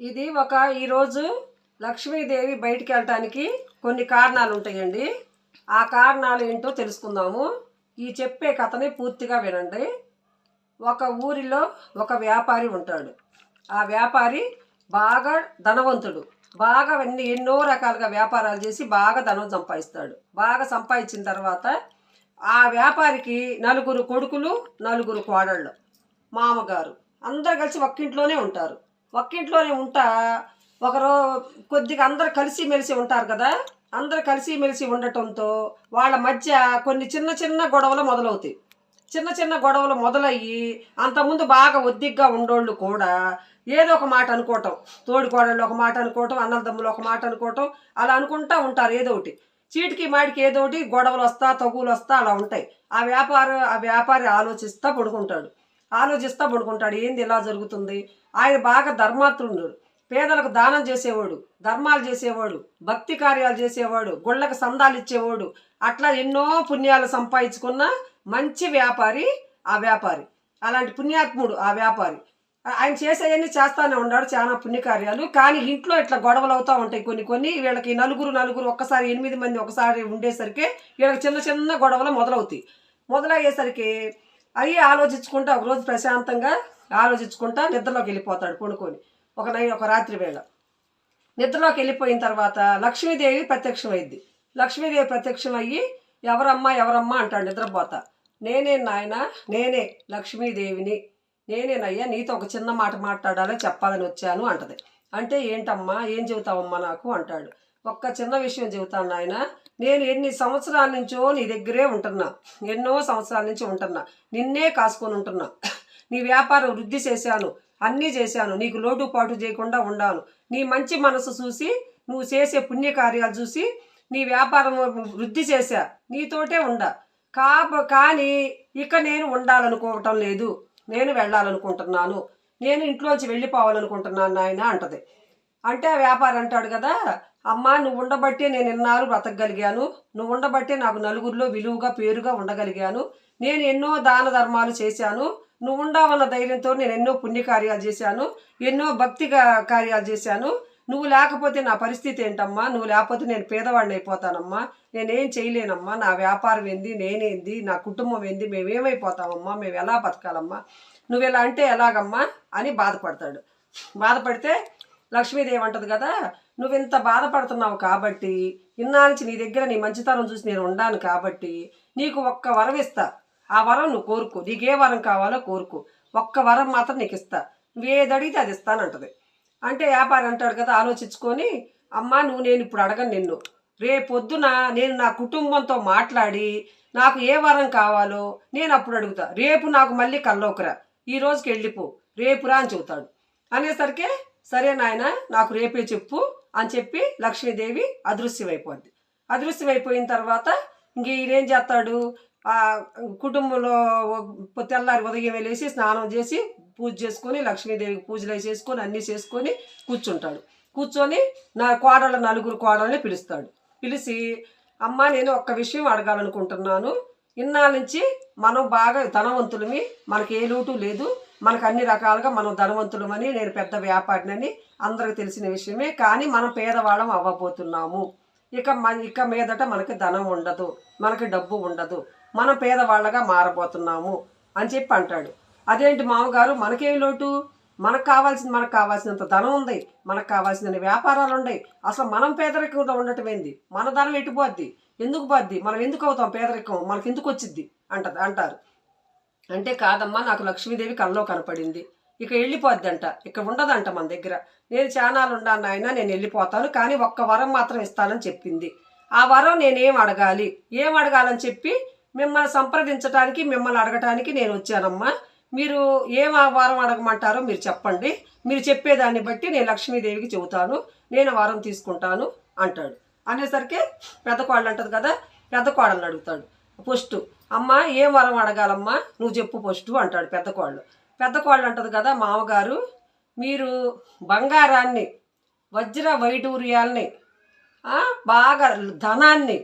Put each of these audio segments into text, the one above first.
ఇది ఒక ఈరోజు లక్ష్మీదేవి బయటికి వెళ్ళటానికి కొన్ని కారణాలు ఉంటాయండి. ఆ కారణాలు ఏంటో తెలుసుకుందాము. ఈ చెప్పే కథని పూర్తిగా వినండి. ఒక ఊరిలో ఒక వ్యాపారి ఉంటాడు. ఆ వ్యాపారి బాగా ధనవంతుడు. బాగా అన్ని ఎన్నో రకాలుగా వ్యాపారాలు చేసి బాగా ధనం సంపాదిస్తాడు. బాగా సంపాదించిన తర్వాత ఆ వ్యాపారికి నలుగురు కొడుకులు నలుగురు కోడళ్ళు మామగారు. అందరు కలిసి ఒక్కింట్లోనే ఉంటారు. ఒక్కింట్లోనే ఉంటా. ఒకరో కొద్దిగా అందరు కలిసి మెలిసి ఉంటారు కదా. అందరు కలిసి మెలిసి ఉండటంతో వాళ్ళ మధ్య కొన్ని చిన్న చిన్న గొడవలు మొదలవుతాయి. చిన్న చిన్న గొడవలు మొదలయ్యి అంతకుముందు బాగా ఒద్దిగ్గా ఉండోళ్ళు కూడా ఏదో ఒక మాట అనుకోవటం. తోడుకోడళ్ళు ఒక మాట అనుకోవటం అన్నదమ్ములు ఒక మాట అనుకోవటం అలా అనుకుంటా ఉంటారు ఏదో ఒకటి. చీటికి మాటికి ఏదో ఒకటి గొడవలు వస్తా తగులు వస్తా అలా ఉంటాయి. ఆ వ్యాపార ఆ వ్యాపారి ఆలోచిస్తా పడుకుంటాడు. ఆలోచిస్తా పడుకుంటాడు ఏంది ఇలా జరుగుతుంది? ఆయన బాగా ధర్మాత్రుడు పేదలకు దానం చేసేవాడు ధర్మాలు చేసేవాడు భక్తి కార్యాలు చేసేవాడు గుళ్ళకు సందాలు ఇచ్చేవాడు. అట్లా ఎన్నో పుణ్యాలు సంపాదించుకున్న మంచి వ్యాపారి ఆ వ్యాపారి. అలాంటి పుణ్యాత్ముడు ఆ వ్యాపారి. ఆయన చేసేవన్నీ చేస్తానే ఉన్నాడు చాలా పుణ్యకార్యాలు. కానీ ఇంట్లో ఇట్లా గొడవలు అవుతూ ఉంటాయి కొన్ని కొన్ని. వీళ్ళకి నలుగురు నలుగురు ఒక్కసారి ఎనిమిది మంది ఒకసారి ఉండేసరికి వీళ్ళకి చిన్న చిన్న గొడవలు మొదలవుతాయి. మొదలయ్యేసరికి అవి ఆలోచించుకుంటా ఒకరోజు ప్రశాంతంగా ఆలోచించుకుంటా నిద్రలోకి వెళ్ళిపోతాడు పడుకొని ఒక నై ఒక రాత్రి వేళ. నిద్రలోకి వెళ్ళిపోయిన తర్వాత లక్ష్మీదేవి ప్రత్యక్షమైద్ది లక్ష్మీదేవి ప్రత్యక్షం అయ్యి ఎవరమ్మా ఎవరమ్మా అంటాడు నిద్రపోతా. నేనే నాయన నేనే లక్ష్మీదేవిని నేనేనయ్యా నీతో ఒక చిన్న మాట మాట్లాడాలో చెప్పాలని వచ్చాను అంటది. అంటే ఏంటమ్మా ఏం చెబుతావమ్మా నాకు అంటాడు. ఒక్క చిన్న విషయం చెబుతాను నాయన నేను ఎన్ని సంవత్సరాల నుంచో నీ దగ్గరే ఉంటున్నా. ఎన్నో సంవత్సరాల నుంచి ఉంటున్నా. నిన్నే కాసుకొని ఉంటున్నా. నీ వ్యాపారం వృద్ధి చేశాను. అన్నీ చేశాను. నీకు లోటుపాటు చేయకుండా ఉండాను. నీ మంచి మనసు చూసి నువ్వు చేసే పుణ్యకార్యాలు చూసి నీ వ్యాపారం వృద్ధి చేశా. నీతోటే ఉండా. కా కానీ ఇక నేను ఉండాలనుకోవటం లేదు. నేను వెళ్ళాలనుకుంటున్నాను. నేను ఇంట్లోంచి వెళ్ళిపోవాలనుకుంటున్నాను నాయన అంటది. అంటే ఆ అంటాడు కదా అమ్మా నువ్వు ఉండబట్టే నేను ఎన్నాళ్ళు బ్రతకగలిగాను. నువ్వు ఉండబట్టే నాకు నలుగురిలో విలువగా పేరుగా ఉండగలిగాను. నేను ఎన్నో దాన ధర్మాలు చేశాను. నువ్వు ఉండవన్న ధైర్యంతో నేను ఎన్నో పుణ్యకార్యాలు చేశాను. ఎన్నో భక్తి కార్యాలు చేశాను. నువ్వు లేకపోతే నా పరిస్థితి ఏంటమ్మా? నువ్వు లేకపోతే నేను పేదవాడిని అయిపోతానమ్మా. నేనేం చేయలేనమ్మా. నా వ్యాపారం ఏంది? నేనేంది? నా కుటుంబం ఏంది? మేమేమైపోతామమ్మా? మేము ఎలా బతకాలమ్మా? నువ్వు ఇలా అంటే ఎలాగమ్మా? అని బాధపడతాడు. బాధపడితే లక్ష్మీదేవి అంటది కదా నువ్వు ఇంత బాధపడుతున్నావు కాబట్టి ఇన్నాళ్ళకి నీ దగ్గర నీ మంచితనం చూసి నేను ఉండాను కాబట్టి నీకు ఒక్క వరం ఇస్తా. ఆ వరం నువ్వు కోరుకో. నీకే వరం కావాలో కోరుకో. ఒక్క వరం మాత్రం నీకు ఇస్తా. నువ్వు ఏది అడిగితే అది ఇస్తానంటది. అంటే వ్యాపారి అంటాడు కదా ఆలోచించుకొని అమ్మా నువ్వు నేను ఇప్పుడు అడగను నిన్ను. రేపొద్దున నేను నా కుటుంబంతో మాట్లాడి నాకు ఏ వరం కావాలో నేను అప్పుడు అడుగుతా. రేపు నాకు మళ్ళీ కల్లోకరా. ఈ రోజుకి వెళ్ళిపో. రేపురా అని చెబుతాడు. అనేసరికి సరే నాయన నాకు రేపే చెప్పు అని చెప్పి లక్ష్మీదేవి అదృశ్యమైపోద్ది. అదృశ్యమైపోయిన తర్వాత ఇంక ఈయనేం చేస్తాడు? ఆ కుటుంబంలో తెల్లారి ఉదయం వెళ్ళేసి స్నానం చేసి పూజ చేసుకొని లక్ష్మీదేవికి పూజలు అవి చేసుకొని అన్నీ చేసుకొని కూర్చుంటాడు. కూర్చొని నా కోడళ్ళ నలుగురు కోడల్ని పిలుస్తాడు. పిలిచి అమ్మ నేను ఒక్క విషయం అడగాలనుకుంటున్నాను. ఇన్నాళ్ళ నుంచి మనం బాగా ధనవంతులమి మనకి ఏ లోటు లేదు. మనకు అన్ని రకాలుగా మనం ధనవంతులమని నేను పెద్ద వ్యాపారినని అందరికి తెలిసిన విషయమే. కానీ మనం పేదవాళ్ళం అవ్వబోతున్నాము. ఇక మన ఇక మీదట మనకి ధనం ఉండదు మనకి డబ్బు ఉండదు. మనం పేదవాళ్ళగా మారబోతున్నాము అని చెప్పి అంటాడు. అదేంటి మామగారు? మనకేం లోటు? మనకు కావాల్సింది మనకు కావాల్సినంత ధనం ఉంది. మనకు కావాల్సిన వ్యాపారాలు ఉన్నాయి. అసలు మనం పేదరికంలో ఉండటం ఏంది? మన ధనం ఎటు పోద్ది? ఎందుకు పోద్ది? మనం ఎందుకు అవుతాం పేదరికం? మనకి ఎందుకు వచ్చిద్ది? అంటది అంటారు. అంటే కాదమ్మా నాకు లక్ష్మీదేవి కల్లో కనపడింది. ఇక వెళ్ళిపోద్దంట. ఇక్కడ ఇక ఉండదంట మన దగ్గర. నేను చానాలు ఉన్నాను ఆయన నేను వెళ్ళిపోతాను. కానీ ఒక్క వరం మాత్రం ఇస్తానని చెప్పింది. ఆ వరం నేనేం అడగాలి? ఏం అడగాలని చెప్పి మిమ్మల్ని సంప్రదించడానికి మిమ్మల్ని అడగటానికి నేను వచ్చానమ్మా. మీరు ఏం ఆ వరం అడగమంటారో మీరు చెప్పండి. మీరు చెప్పేదాన్ని బట్టి నేను లక్ష్మీదేవికి చెబుతాను. నేను వరం తీసుకుంటాను అంటాడు. అనేసరికి పెద్ద కోడలు అంటది కదా పెద్ద కోడలు అడుగుతాడు. ఫస్ట్ అమ్మ ఏం వరం అడగాలమ్మా? నువ్వు చెప్పు ఫస్ట్ అంటాడు పెద్ద కోళ్ళు పెద్ద కోళ్ళు అంటది కదా మామగారు మీరు బంగారాన్ని వజ్ర వైడూర్యాల్ని బాగా ధనాన్ని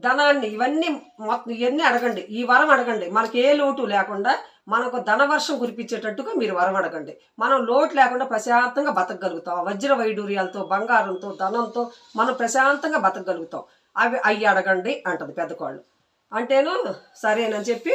ధనాన్ని ఇవన్నీ మొత్తం ఇవన్నీ అడగండి. ఈ వరం అడగండి. మనకి ఏ లోటు లేకుండా మనకు ధనవర్షం కురిపించేటట్టుగా మీరు వరం అడగండి. మనం లోటు లేకుండా ప్రశాంతంగా బతకగలుగుతాం. వజ్ర వైడూర్యాలతో బంగారంతో ధనంతో మనం ప్రశాంతంగా బతకగలుగుతాం. అవి అయ్యి అడగండి అంటది పెద్దకోళ్ళు. అంటేను సరేనని చెప్పి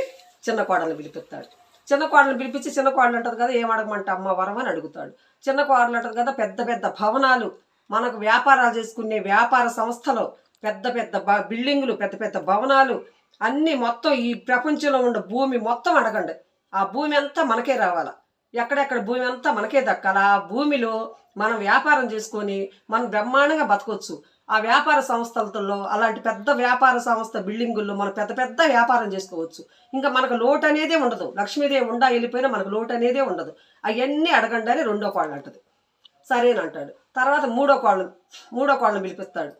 చిన్న కోడలు పిలిపిస్తాడు. చిన్న కోడలు పిలిపించి చిన్న కోడలు అంటది కదా ఏం అడగమంట అమ్మ వరం? అని అడుగుతాడు. చిన్న కోడలు అంటది కదా పెద్ద పెద్ద భవనాలు మనకు వ్యాపారాలు చేసుకునే వ్యాపార సంస్థలు పెద్ద పెద్ద బ- బిల్డింగులు పెద్ద పెద్ద భవనాలు అన్నీ మొత్తం ఈ ప్రపంచంలో ఉన్న భూమి మొత్తం అడగండి. ఆ భూమి అంతా మనకే రావాలా? ఎక్కడెక్కడ భూమి అంతా మనకే దక్కాలా? ఆ భూమిలో మనం వ్యాపారం చేసుకొని మనం బ్రహ్మాండంగా బతకొచ్చు. ఆ వ్యాపార సంస్థలతో అలాంటి పెద్ద వ్యాపార సంస్థ బిల్డింగుల్లో మనం పెద్ద పెద్ద వ్యాపారం చేసుకోవచ్చు. ఇంకా మనకు లోటు అనేదే ఉండదు. లక్ష్మీదేవి ఉండా వెళ్ళిపోయినా మనకు లోటు అనేదే ఉండదు. అవన్నీ అడగండి అని రెండో కోళ్ళు అంటది. సరేనంటాడు తర్వాత మూడో కోళ్ళు మూడో కోళ్ళను పిలిపిస్తాడు.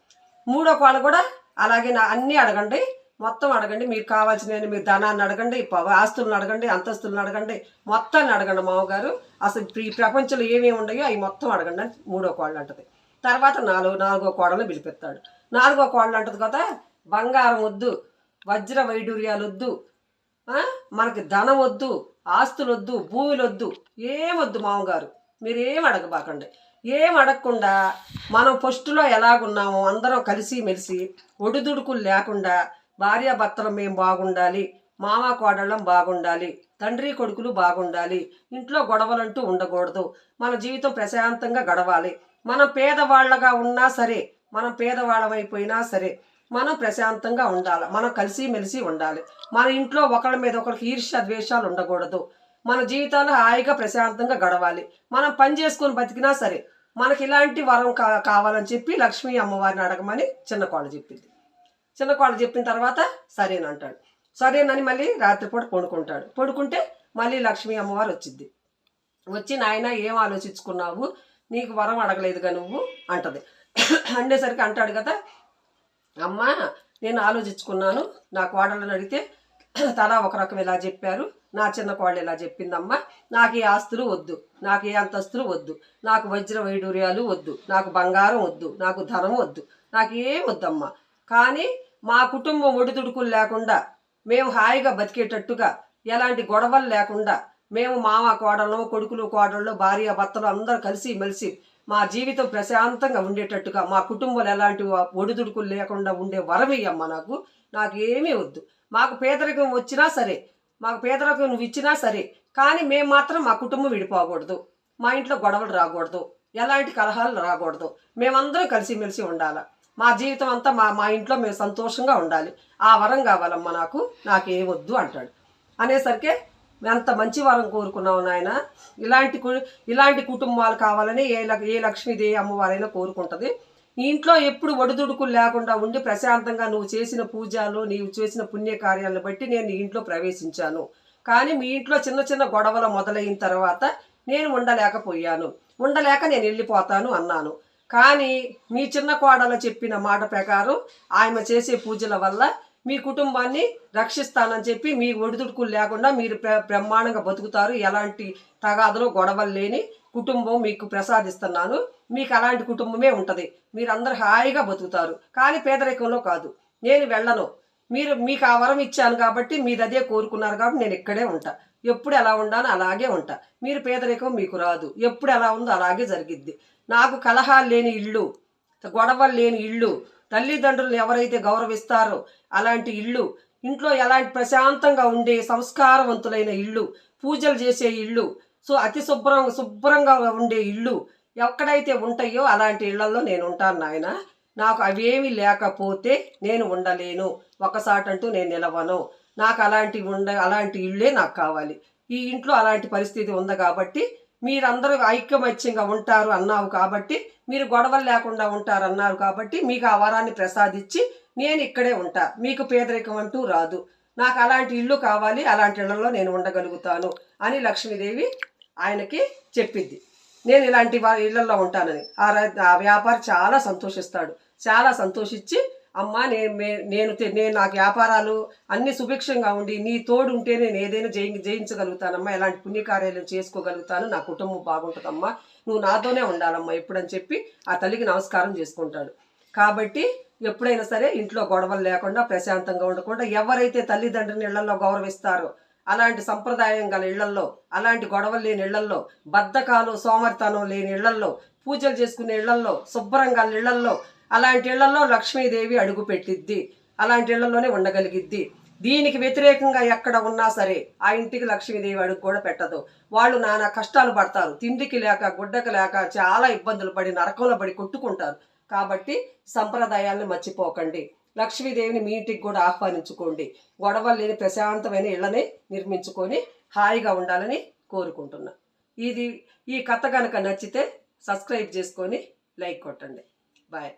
మూడో కోళ్ళు కూడా అలాగే నా అన్నీ అడగండి. మొత్తం అడగండి. మీకు కావాల్సిన మీరు ధనాన్ని అడగండి ఆస్తులను అడగండి అంతస్తులను అడగండి మొత్తాన్ని అడగండి మామగారు అసలు ఈ ప్రపంచంలో ఏమేమి ఉన్నాయో అవి మొత్తం అడగండి అని మూడో కోళ్ళు అంటది. తర్వాత నాలుగు నాలుగో కోడలను పిలిపిస్తాడు నాలుగో కోడలు అంటది కదా బంగారం వద్దు వజ్ర వైడూర్యాలు వద్దు మనకి ధనం వద్దు ఆస్తులు వద్దు భూములు వద్దు ఏమొద్దు మామగారు? మీరు ఏం అడగబాకండి. ఏం అడగకుండా మనం పొస్టులో ఎలాగున్నామో అందరం కలిసి మెలిసి ఒడిదుడుకులు లేకుండా భార్యాభర్తలు మేము బాగుండాలి మామ కోడళ్ళం బాగుండాలి తండ్రి కొడుకులు బాగుండాలి ఇంట్లో గొడవలంటూ ఉండకూడదు. మన జీవితం ప్రశాంతంగా గడవాలి. మనం పేదవాళ్ళగా ఉన్నా సరే మనం పేదవాళ్ళమైపోయినా సరే మనం ప్రశాంతంగా ఉండాలి. మనం కలిసి మెలిసి ఉండాలి. మన ఇంట్లో ఒకళ్ళ మీద ఒకరికి ఈర్ష్య ద్వేషాలు ఉండకూడదు. మన జీవితాలు హాయిగా ప్రశాంతంగా గడవాలి. మనం పని చేసుకొని బతికినా సరే మనకి ఇలాంటి వరం కా కావాలని చెప్పి లక్ష్మీ అమ్మవారిని అడగమని చిన్న కోళ్ళ చెప్పింది. చిన్నకోళ్ళు చెప్పిన తర్వాత సరేనంటాడు సరేనని మళ్ళీ రాత్రిపూట పడుకుంటాడు. పడుకుంటే మళ్ళీ లక్ష్మీ అమ్మవారు వచ్చింది. వచ్చి నాయన ఏం ఆలోచించుకున్నావు? నీకు వరం అడగలేదుగా నువ్వు? అంటది. అండేసరికి అంటాడు కదా అమ్మా నేను ఆలోచించుకున్నాను. నా కోడలను అడిగితే తలా ఒక రకం ఇలా చెప్పారు. నా చిన్న కోడలు ఇలా చెప్పిందమ్మా. నాకు ఏ ఆస్తులు వద్దు. నాకు ఏ అంతస్తులు వద్దు. నాకు వజ్ర వైడూర్యాలు వద్దు. నాకు బంగారం వద్దు. నాకు ధనం వద్దు. నాకు ఏం వద్దమ్మా. కానీ మా కుటుంబం ఒడిదుడుకులు లేకుండా మేము హాయిగా బతికేటట్టుగా ఎలాంటి గొడవలు లేకుండా మేము మామ కోడళ్ళు కొడుకులు కోడళ్ళు భార్య భర్తలు అందరూ కలిసి మెలిసి మా జీవితం ప్రశాంతంగా ఉండేటట్టుగా మా కుటుంబాలు ఎలాంటి ఒడిదుడుకులు లేకుండా ఉండే వరమియ్యమ్మ నాకు. నాకు ఏమీ వద్దు. మాకు పేదరికం వచ్చినా సరే మాకు పేదరికం నువ్వు ఇచ్చినా సరే కానీ మేము మాత్రం మా కుటుంబం విడిపోకూడదు. మా ఇంట్లో గొడవలు రాకూడదు. ఎలాంటి కలహాలు రాకూడదు. మేమందరం కలిసిమెలిసి ఉండాలి. మా జీవితం అంతా మా మా ఇంట్లో మేము సంతోషంగా ఉండాలి. ఆ వరం కావాలమ్మా నాకు. నాకేం వద్దు అంటాడు. అనేసరికి ఎంత మంచి వరం కోరుకున్నావు నాయన. ఇలాంటి కు- ఇలాంటి కుటుంబాలు కావాలని ఏ లక్- ఏ లక్ష్మీదేవి అమ్మవారైనా కోరుకుంటుంది. ఇంట్లో ఎప్పుడు ఒడిదుడుకులు లేకుండా ఉండి ప్రశాంతంగా నువ్వు చేసిన పూజలు నీవు చేసిన పుణ్యకార్యాలను బట్టి నేను నీ ఇంట్లో ప్రవేశించాను. కానీ మీ ఇంట్లో చిన్న చిన్న గొడవలు మొదలైన తర్వాత నేను ఉండలేకపోయాను. ఉండలేక నేను వెళ్ళిపోతాను అన్నాను. కానీ మీ చిన్న కోడలు చెప్పిన మాట ప్రకారం ఆమె చేసే పూజల వల్ల మీ కుటుంబాన్ని రక్షిస్తానని చెప్పి మీ ఒడిదుడుకులు లేకుండా మీరు ప్ర- బ్రహ్మాండంగా బతుకుతారు. ఎలాంటి తగాదులు గొడవలు లేని కుటుంబం మీకు ప్రసాదిస్తున్నాను. మీకు అలాంటి కుటుంబమే ఉంటుంది. మీరందరూ హాయిగా బతుకుతారు. కానీ పేదరికంలో కాదు. నేను వెళ్ళను. మీరు మీకు ఆ వరం ఇచ్చాను కాబట్టి మీరు అదే కోరుకున్నారు కాబట్టి నేను ఇక్కడే ఉంటా. ఎప్పుడు ఎలా ఉండానో అలాగే ఉంటా. మీరు పేదరికం మీకు రాదు. ఎప్పుడు ఎలా ఉందో అలాగే జరిగిద్ది. నాకు కలహాలు లేని ఇల్లు గొడవలు లేని ఇల్లు తల్లిదండ్రులను ఎవరైతే గౌరవిస్తారో అలాంటి ఇళ్ళు ఇంట్లో ఎలాంటి ప్రశాంతంగా ఉండే సంస్కారవంతులైన ఇళ్ళు పూజలు చేసే ఇళ్ళు సో అతి శుభ్రం శుభ్రంగా ఉండే ఇళ్ళు ఎక్కడైతే ఉంటాయో అలాంటి ఇళ్ళలో నేను ఉంటాను నాయన. నాకు అవేమి లేకపోతే నేను ఉండలేను. ఒకసాటంటూ నేను నిలవను. నాకు అలాంటి ఉండ అలాంటి ఇళ్ళే నాకు కావాలి. ఈ ఇంట్లో అలాంటి పరిస్థితి ఉంది కాబట్టి మీరందరూ ఐక్యమత్యంగా ఉంటారు అన్నావు కాబట్టి మీరు గొడవలు లేకుండా ఉంటారు అన్నారు కాబట్టి మీకు ఆ వరాన్ని ప్రసాదించి నేను ఇక్కడే ఉంటా. మీకు పేదరికం అంటూ రాదు. నాకు అలాంటి ఇల్లు కావాలి అలాంటి ఇళ్ళలో నేను ఉండగలుగుతాను అని లక్ష్మీదేవి ఆయనకి చెప్పిద్ది నేను ఇలాంటి వారి ఇళ్ళలో ఉంటానని. ఆ ఆ వ్యాపారి చాలా సంతోషిస్తాడు. చాలా సంతోషించి అమ్మా నేను నేను నేను నాకు వ్యాపారాలు అన్ని సుభిక్షంగా ఉండి నీ తోడు ఉంటే నేను ఏదైనా జయి జయించగలుగుతానమ్మా. ఎలాంటి పుణ్యకార్యాలు చేసుకోగలుగుతాను. నా కుటుంబం బాగుంటుందమ్మా. నువ్వు నాతోనే ఉండాలమ్మా ఎప్పుడని చెప్పి ఆ తల్లికి నమస్కారం చేసుకుంటాడు. కాబట్టి ఎప్పుడైనా సరే ఇంట్లో గొడవలు లేకుండా ప్రశాంతంగా ఉండకుండా ఎవరైతే తల్లిదండ్రుని ఇళ్ళలో గౌరవిస్తారో అలాంటి సంప్రదాయం గల ఇళ్ళల్లో అలాంటి గొడవలు లేని ఇళ్ళల్లో బద్ధకాలు సోమర్తనం లేని ఇళ్ళల్లో పూజలు చేసుకునే ఇళ్ళల్లో శుభ్రంగా ఇళ్ళల్లో అలాంటి ఇళ్ళలో లక్ష్మీదేవి అడుగు పెట్టిద్ది అలాంటి ఇళ్ళలోనే ఉండగలిగిద్ది. దీనికి వ్యతిరేకంగా ఎక్కడ ఉన్నా సరే ఆ ఇంటికి లక్ష్మీదేవి అడుగు కూడా పెట్టదు. వాళ్ళు నానా కష్టాలు పడతారు. తిండికి లేక గుడ్డకి లేక చాలా ఇబ్బందులు పడి నరకంలో పడి కొట్టుకుంటారు. కాబట్టి సంప్రదాయాలను మర్చిపోకండి. లక్ష్మీదేవిని మీ ఇంటికి కూడా ఆహ్వానించుకోండి. గొడవలు లేని ప్రశాంతమైన ఇళ్ళని నిర్మించుకొని హాయిగా ఉండాలని కోరుకుంటున్నా. ఇది ఈ కథ కనుక నచ్చితే సబ్స్క్రైబ్ చేసుకొని లైక్ కొట్టండి. బాయ్.